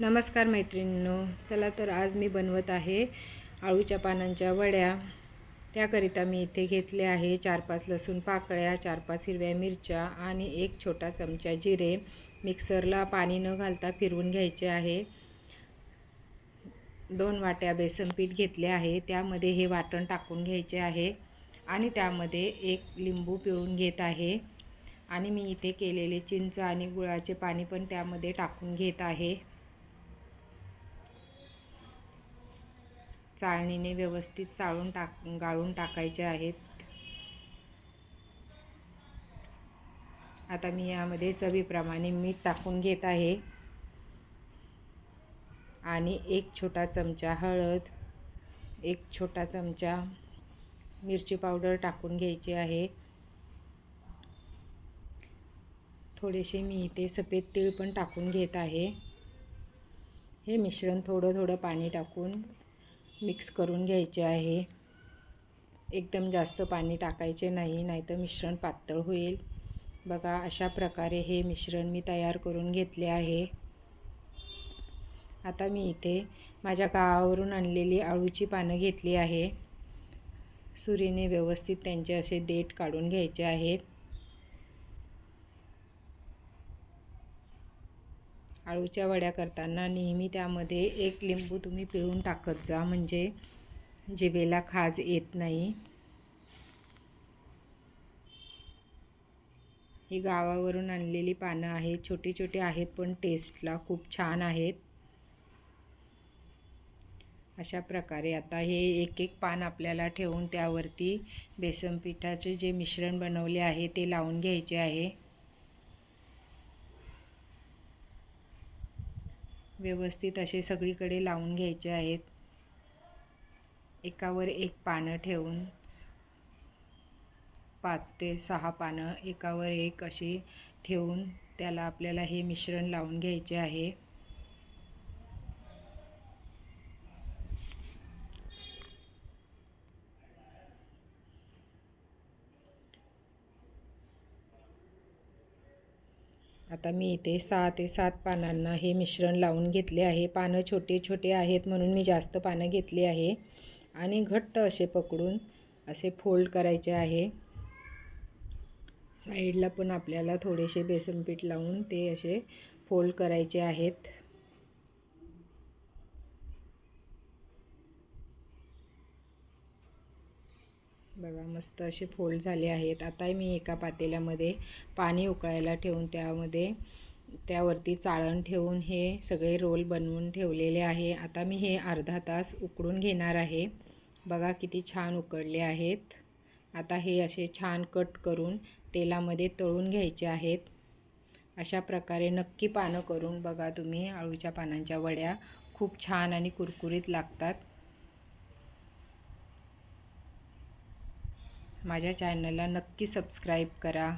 नमस्कार मैत्रिणींनो चला तर आज मी बनवत आहे आळूच्या पानांच्या वड्या. त्याकरिता मी इथे घेतले आहे चार पाच लसूण पाकळ्या चार पाच हिरव्या मिरच्या आणि एक छोटा चमचा जिरे. मिक्सरला पाणी न घालता फिरवून घ्यायचे आहे. दोन वाट्या बेसन पीठ घेतले आहे. त्यामध्ये हे वाटण टाकून घ्यायचे आहे आणि त्यामध्ये एक लिंबू पिळून घेत आहे. आणि मी इथे केलेले चिंच आणि गुळाचे पाणी पण त्यामध्ये टाकून घेत आहे. चाळणीने व्यवस्थित चाळून टाक गाळून टाकायचे आहेत. आता मी यामध्ये चवीप्रमाणे मीठ टाकून घेत आहे. आणि एक छोटा चमचा हळद एक छोटा चमचा मिरची पावडर टाकून घ्यायची आहे. थोडेसे मी इथे सफेद तीळ पण टाकून घेत आहे. हे मिश्रण थोडं थोडं पाणी टाकून मिक्स करून घ्यायचे आहे. एकदम जास्त पाणी टाकायचे नाही नाहीतर मिश्रण पातळ होईल. बघा अशा प्रकारे हे मिश्रण मी तयार करून घेतले आहे. आता मी इथे माझ्या गावावरून आणलेली आळूची पानं घेतली आहे. सुरीने व्यवस्थित त्यांचे असे देठ काढून घ्यायचे आहेत. आळूच्या वड्या करताना नेहमी त्यामध्ये एक लिंबू तुम्ही पिळून टाकत जा म्हणजे जिभेला खाज येत नाही. ही गावावरून आणलेली पानं आहेत छोटी छोटी आहेत पण टेस्टला खूप छान आहेत. अशा प्रकारे आता हे एक एक पान आपल्याला ठेवून त्यावरती बेसन पिठाचे जे मिश्रण बनवले आहे ते लावून घ्यायचे आहे. व्यवस्थित असे सगळीकडे लावून घ्यायचे आहेत. एकावर एक पानं ठेवून पाच ते सहा पानं एकावर एक अशी ठेवून त्याला आपल्याला हे मिश्रण लावून घ्यायचे आहे. आता मी इथे सहा ते सात पानांना हे मिश्रण लावून घेतले आहे. पानं छोटे छोटे आहेत म्हणून मी जास्त पानं घेतली आहे. आणि घट्ट असे पकडून असे फोल्ड करायचे आहे. साईडला पण आपल्याला थोडेसे बेसन पीठ लावून ते असे फोल्ड करायचे आहेत. बघा मस्त असे फोल्ड झाले आहेत. आता मी एका पातेल्यामध्ये पाणी उकळायला ठेवून त्यामध्ये त्यावरती चाळण ठेवून हे सगळे रोल बनवून ठेवलेले आहे. आता मी हे अर्धा तास उकडून घेणार आहे. बघा किती छान उकडले आहेत. आता हे असे छान कट करून तेलामध्ये तळून घ्यायचे आहेत. अशा प्रकारे नक्की पानं करून बघा तुम्ही आळूच्या पानांच्या वड्या खूप छान आणि कुरकुरीत लागतात. माझ्या चॅनलला नक्की सबस्क्राईब करा.